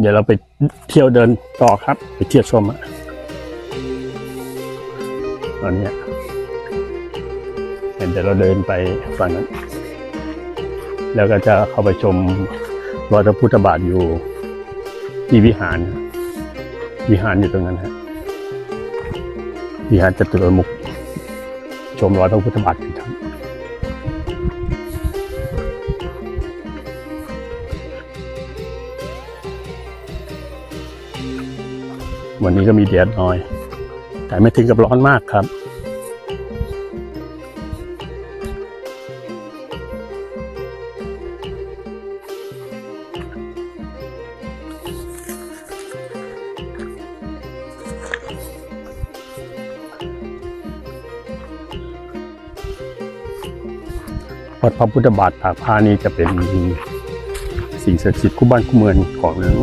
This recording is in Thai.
เดี๋ยวเราไปเที่ยวเดินต่อครับ ไปเที่ยวชมอะตอนเนี้ยเดี๋ยวเราเดินไปฝั่งนั้น แล้วก็จะเข้าไปชมรอยพระพุทธบาทอยู่ที่วิหาร วิหารอยู่ตรงนั้นฮะวิหารจตุรมุขชมรอยพระพุทธบาทกันครับ วันนี้ก็มีแดดน้อย แต่ไม่ถึงกับร้อนมากครับวัดพระพุทธบาทปากพานี่จะเป็นสิ่งศักดิ์สิทธิ์คู่บ้านคู่เมืองของ